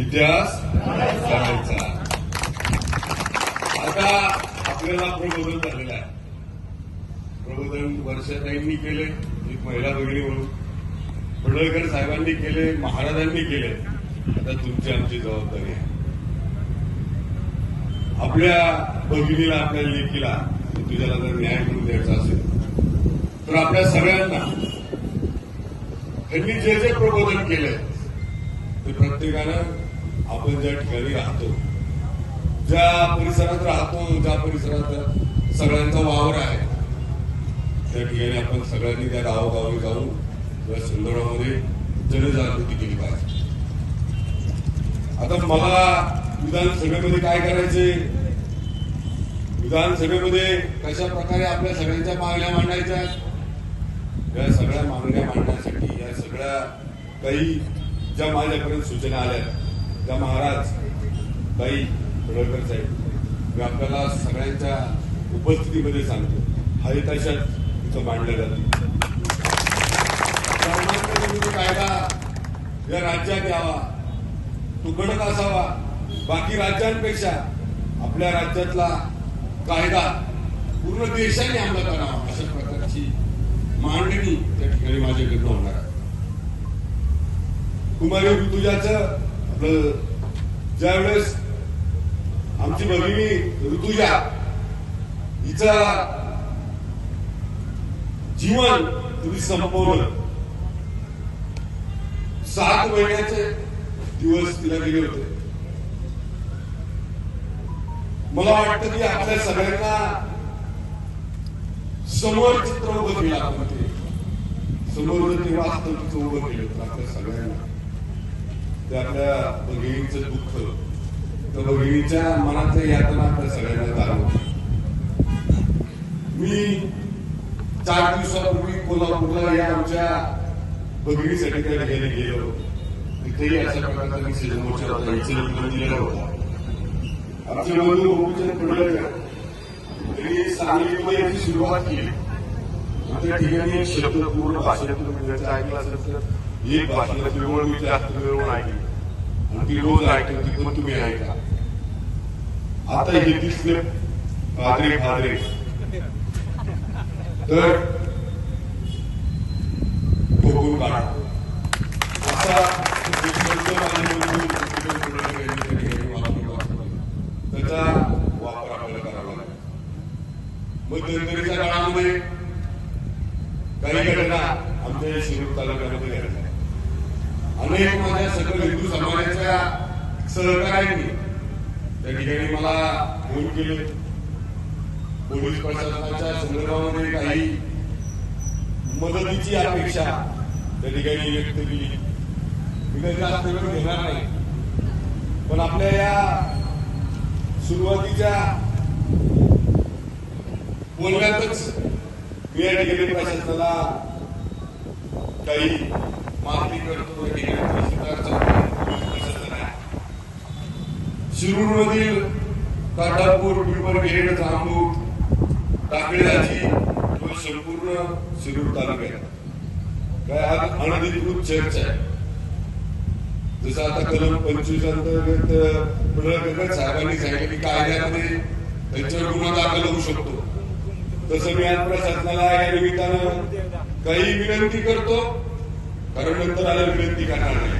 इतिहास सांगायचा आता आपल्याला प्रबोधन झालेलं आहे. प्रबोधन वर्षाताईंनी केले एक महिला भगिनी म्हणून. पडळकर साहेबांनी केले महाराजांनी केले. आता तुमची आमची जबाबदारी आहे. आपल्या भगिनीला आपल्या लेकीला तुझ्याला जर न्याय करून द्यायचा असेल तर आपल्या सगळ्यांना त्यांनी जे जे प्रबोधन केलंय ते प्रत्येकानं आपण ज्या ठिकाणी राहतो ज्या परिसरात राहतो ज्या परिसरात सगळ्यांचा वावर आहे त्या ठिकाणी आपण सगळ्यांनी त्या गावोगावी जाऊन या संदर्भामध्ये जनजागृती केली पाहिजे. आता मला विधानसभेमध्ये काय करायचे विधानसभेमध्ये कशा प्रकारे आपल्या सगळ्यांच्या मागण्या मांडायच्या? या सगळ्या मागण्या मांडण्यासाठी या सगळ्या काही ज्या माझ्यापर्यंत सूचना आल्या त्या महाराज बाई पडळकर साहेब मी आपल्याला सगळ्यांच्या उपस्थितीमध्ये सांगतो. हरिताशात तिथं मांडलं जातं कायदा या राज्यात यावा तो कडक असावा. बाकी राज्यांपेक्षा आपल्या राज्यातला कायदा पूर्ण देशाने अंमलात आणावा अशा प्रकारची मांडणी त्या ठिकाणी माझ्याकडनं होणार आहे. कुमारी ऋतुजाचं आपलं ज्यावेळेस आमची भगिनी ऋतुजा हिचा जीवन तुम्ही संपवलं. सात महिन्याचे दिवस तिला गेले होते. मला वाटतं की आपल्या सगळ्यांना समोर चित्र उभं केलं आपण ते. समोर ते वास्तव उभं केलं होतं आपल्या सगळ्यांना ते आपल्या भगिनीचं दुःख. त्या भगिनीच्या मनातल्या यातना आपल्या सगळ्यांना जाणवत मी चार दिवसापूर्वी कोल्हापूरला या आमच्या भगिनीसाठी त्या ठिकाणी गेलो. तिथेही अशा प्रकारचा मी सिनेमोर्चा होता इथे दिलेला होता. आमचे बंधू गोपीचंद पडळकर त्यांनी सांगलीमध्ये याची सुरुवात केली. त्या ठिकाणी एक शब्द पूर्ण भाषेतून ऐकला असेल तर एक भाषेला केवळ मी जास्त वेळ ऐकली आणि ती रोज ऐकली ती पण तुम्ही ऐका. आता हे दिसले फादरे फादरे तर ठोकून काढा असा वापरला. त्याचा वापर आपल्याला करावा लागेल. मध्यंतरीच्या काळामध्ये काही घटना आमच्या शिरूर तालुक्यामध्ये घडल्या. अनेक माझ्या सकल हिंदू माझ्या सहकार्यांनी त्या ठिकाणी मला फोन केले. पोलीस प्रशासनाच्या संदर्भामध्ये काही मदतीची अपेक्षा त्या ठिकाणी व्यक्त केली. मी काही जास्त वेळ घेणार नाही. पण आपल्या या सुरुवातीच्या बोलण्यातच मी या ठिकाणी प्रशासनाला काही मागणी करतो या ठिकाणी तहसीलदारचा पोलीस प्रशासन आहे शिरूरमधील काटापूर पिंपर गेट जांबूक टाकळीची तो संपूर्ण शिरूर तालुक्यात काय हा अनधिकृत चर्च आहे. जसं आता कलम पंचवीस अंतर्गत साहेबांनी सांगितलं की कायद्यामध्ये त्यांच्यावर गुन्हा दाखल होऊ शकतो. तसं मी आज प्रशासनाला या निमित्तानं काही विनंती करतो. कारण नंतर आल्या विनंती करणार नाही.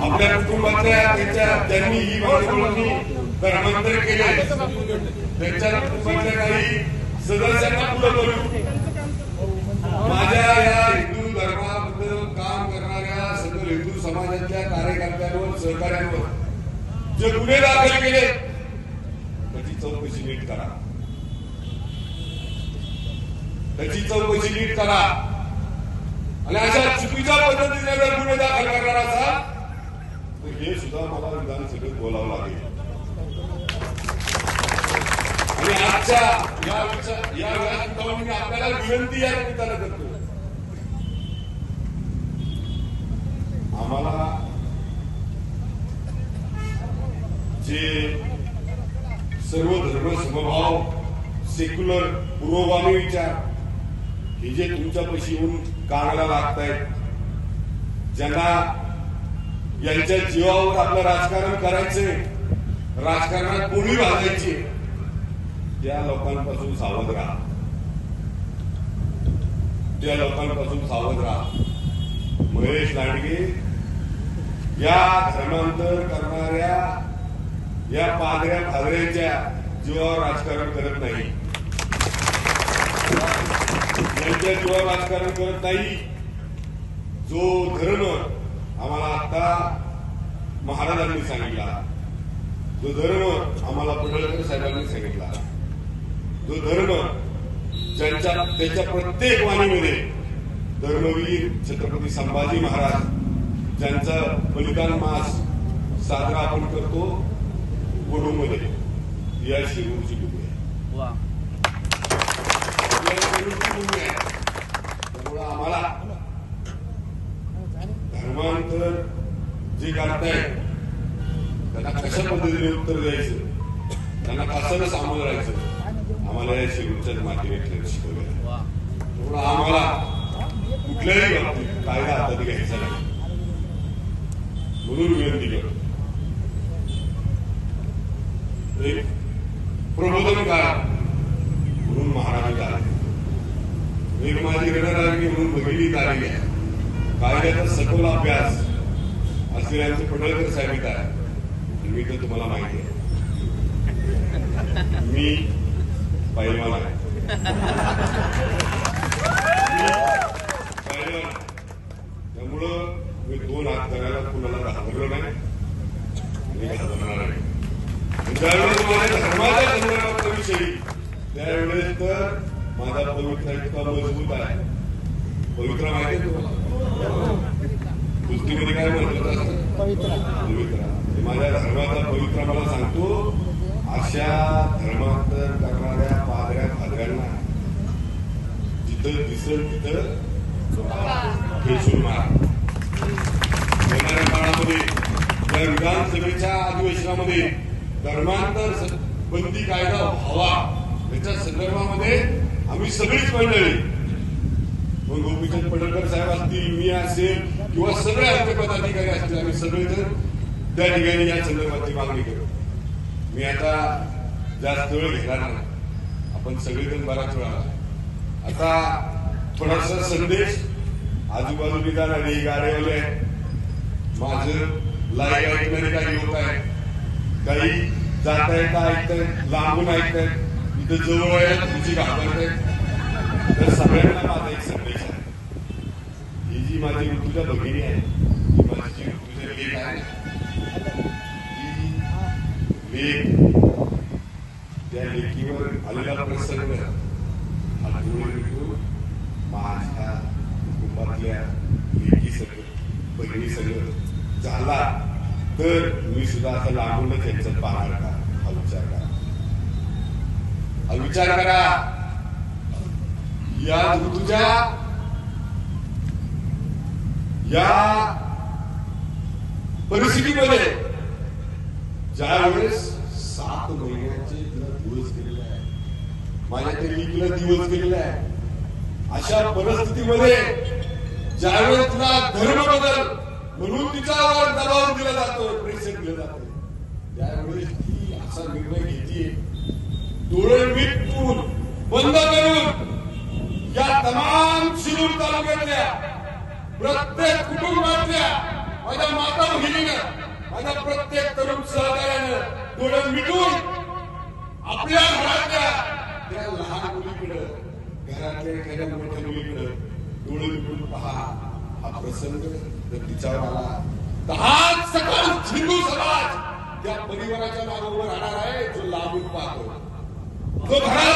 आपल्या कुटुंबातल्या त्यांच्या त्यांनी ही बाजूनी धर्मांतर केले. त्यांच्या कुटुंबातल्या काही सदस्यांना पुढे करू माझ्या या हिंदू धर्माबद्दल काम करणाऱ्या सगळं हिंदू समाजातल्या कार्यकर्त्यांवर सहकार्यांवर जे गुन्हे दाखल केले त्याची चौकशी नीट करा. त्याची चौकशी नीट करा. आणि अशा चुकीच्या पद्धतीने जर गुन्हे दाखल करणार असाल तर हे सुद्धा मला विधानसभेत बोलावं लागेल. आणि आजच्या या विचार या व्यासपीठावर मी आपल्याला विनंती या निमित्तानं करतो. आम्हाला जे सर्व धर्म समभाव सेक्युलर पुरोगामी विचार हे जे तुमच्यापाशी येऊन कानाला लागतायत. ज्यांना यांच्या जीवावर आपलं राजकारण करायचंय राजकारणात कोणी घालायची त्या लोकांपासून सावध राहा. त्या लोकांपासून सावध राहा. महेश लांडगे या धर्मांतर करणाऱ्या या पादऱ्या फादऱ्यांच्या जीवावर राजकारण करत नाही. यांच्या राजकारण करत नाही. जो धर्म आम्हाला आता महाराजांनी सांगितला जो धर्म आम्हाला पडळकर साहेबांनी सांगितला जो धर्म ज्यांच्या त्यांच्या प्रत्येक वाणीमध्ये धर्मवीर छत्रपती संभाजी महाराज ज्यांचा बलिदान मास साजरा आपण करतो गोडूमध्ये या शिरूरची भूमी आहे वा या शिरूरची आहे त्यामुळं आम्हाला धर्मांतर जे करतायत त्यांना कशा पद्धतीने उत्तर द्यायचं त्यांना कसं सामोरं राहायचं आम्हाला या शिरूरच्याच माध्यमातल्या शिकवलं शिकवलेलं त्यामुळं आम्हाला कुठल्याही बाबतीत कायदा हातात घ्यायचा नाही म्हणून विनंती करतो एक प्रबोधन करा म्हणून महाराज आले एक माझी रणरागी म्हणून भगिनी आहे. कायद्याचा सखोल अभ्यास असलेल्यांचं पडळकर साहेब आहे. मी तर तुम्हाला माहिती आहे. मी पैलवान आहे. त्यामुळं मी दोन हात करायला कुणाला घाबरलो नाही. आणि घाबरणार नाही. ज्यावेळेस माझ्या धर्माच्या संदर्भातला विषयी त्यावेळेस तर माझा पवित्र इतका मजबूत आहे. पवित्र माहिती कुस्तीमध्ये काय म्हणतात? असतं पवित्र. पवित्र माझ्या धर्माचा पवित्र मला सांगतो. अशा धर्मांतर करणाऱ्या पादऱ्या फादऱ्यांना जिथं दिसेल तिथं ठेचून मार. येणाऱ्या काळामध्ये या विधानसभेच्या अधिवेशनामध्ये धर्मांतर बंदी कायदा व्हावा. याच्या संदर्भामध्ये आम्ही सगळीच मंडळी गोपीचंद पडळकर साहेब असतील मी असेल किंवा सगळे आमचे पदाधिकारी असतील आम्ही सगळेजण त्या ठिकाणी या संदर्भातली मागणी करू मी आता जास्त वेळ घेणार नाही. आपण सगळेजण बराच वेळा आता थोडासा संदेश. आजूबाजूने जाणारे गाड्यावाले आहेत. माझं लाईव्ह ऐकणारे काही लोक आहेत. काही जाता येता ऐकतायत लांबून ऐकतायत इथं जवळ आहेत तुझी आहेत. तर सगळ्यांना माझा एक संदेश आहे ही जी माझी ऋतुजा भगिनी आहे. ही माझी जी ऋतुजा लेख आहे ही लेख त्या लेखीवर आलेला प्रसंग. हा माझ्या कुटुंबातल्या लेखी सगळं बहिणी सगळं झाला तर मी सुद्धा असं लांबूनच त्यांचं पाहणार का? हा विचार करा. हा विचार करा. या ऋतूच्या या परिस्थितीमध्ये ज्यावेळेस सात महिन्याचे तिला दिवस गेलेले आहे माझ्या तरी तिला दिवस गेलेला आहे अशा परिस्थितीमध्ये ज्यावेळेस तिला धर्म बदल म्हणून तिच्यावर दबाव दिला जातो प्रेशर दिला जातो त्यावेळेस ती असा निर्णय घेते डोळे मिटून बंद करून या तमाम शिरूर तालुक्यातल्या प्रत्येक कुटुंबातल्या माझ्या माता भगिनीनं माझ्या प्रत्येक तरुण सहकार्यानं डोळे मिटून आपल्या घरातल्या त्या लहान मुलीकडं घरातल्या एखाद्या मोठ्या मुलीकडं डोळे मिटून पहा. हा प्रसंग जर तिच्यावर आला तर हा हिंदू समाज त्या परिवाराच्या मागे उभं राहणार आहे जो लांबून पाहतो. तो घरात